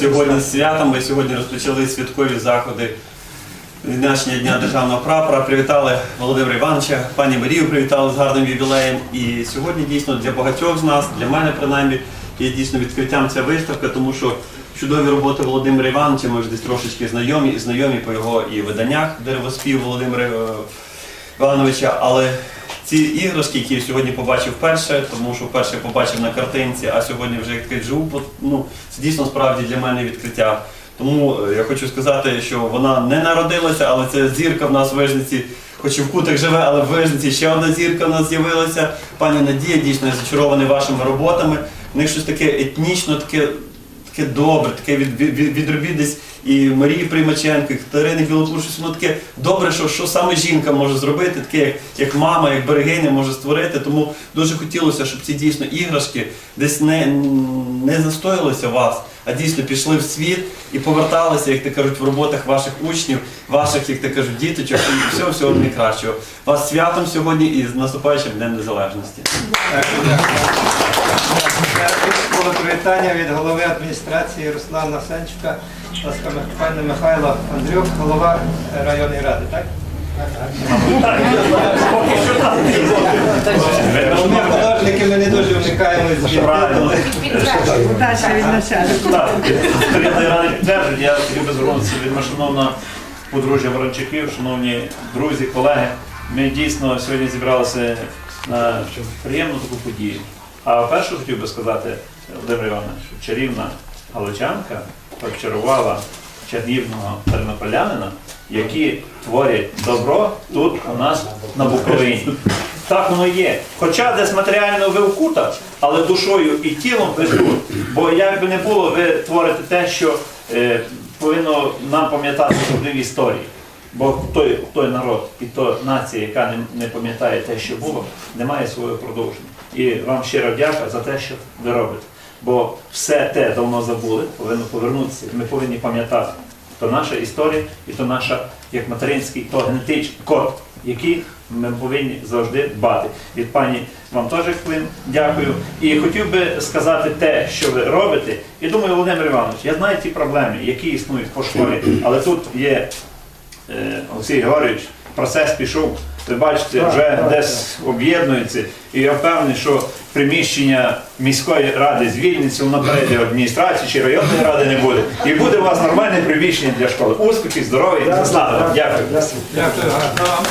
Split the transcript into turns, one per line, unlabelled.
Сьогодні з святом ми сьогодні розпочали святкові заходи відзначення Дня державного прапора. Привітали Володимира Івановича, пані Марію привітали з гарним ювілеєм. І сьогодні дійсно для багатьох з нас, для мене принаймні, є дійсно відкриттям ця виставка, тому що чудові роботи Володимира Івановича, ми вже десь трошечки знайомі, і знайомі по його і виданнях деревоспів Володимира е, Івановича, але ці іграшки, які я сьогодні побачив вперше, тому що вперше побачив на картинці, а сьогодні вже як живу, ну, це дійсно справді для мене відкриття. Тому е, я хочу сказати, що вона не народилася, але це зірка в нас в Вижниці, хоч і в кутах живе, але в Вижниці ще одна зірка в нас з'явилася. Пані Надія, дійсно я зачарований вашими роботами. В них щось таке етнічно, таке таке добре, таке від, від, від, десь і Марії Примаченко, і Катерини Білокур, щось воно таке добре, що, що саме жінка може зробити, таке як, як мама, як берегиня може створити. Тому дуже хотілося, щоб ці дійсно іграшки десь не, не застоїлися вас, а дійсно пішли в світ і поверталися, як то кажуть, в роботах ваших учнів, ваших, як то кажуть, діточок і всього всього найкращого. Вас святом сьогодні і з наступаючим Днем Незалежності.
Було привітання від голови адміністрації Руслана Сенчука, пане Михайло Андрюк, голова районної ради, так? Ми художники, ми не дуже вникаємо з.
Ради. Я хотів би звернутися від шановного подружжя Ворончаків, шановні друзі, колеги. Ми дійсно сьогодні зібралися на приємну таку подію. А перше хотів би сказати, Володимир Іванович, чарівна галичанка обчарувала чарівного тернополянина, які творять добро тут у нас на Буковині. Так воно є. Хоча десь матеріально ви в кутах, але душою і тілом ви тут. Бо як би не було, ви творите те, що е, повинно нам пам'ятати в історії. Бо той, той народ і то нація, яка не, не пам'ятає те, що було, не має свого продовження. І вам щиро дяка за те, що ви робите. Бо все те давно забули, повинно повернутися. Ми повинні пам'ятати. То наша історія і то наша, як материнський, то генетичний код, який ми повинні завжди дбати. Від пані вам теж Клин, дякую. І хотів би сказати те, що ви робите. І думаю, Володимир Іванович, я знаю ті проблеми, які існують по школі, але тут є е, Олексій Григорович, процес пішов. Ви бачите, вже десь об'єднується. І я впевнений, що приміщення міської ради звільниться, воно перейде в адміністрацію чи районної ради не буде. І буде у вас нормальне приміщення для школи. Успіхів, здоров'я і слава. Дякую.
Дякую. гарно.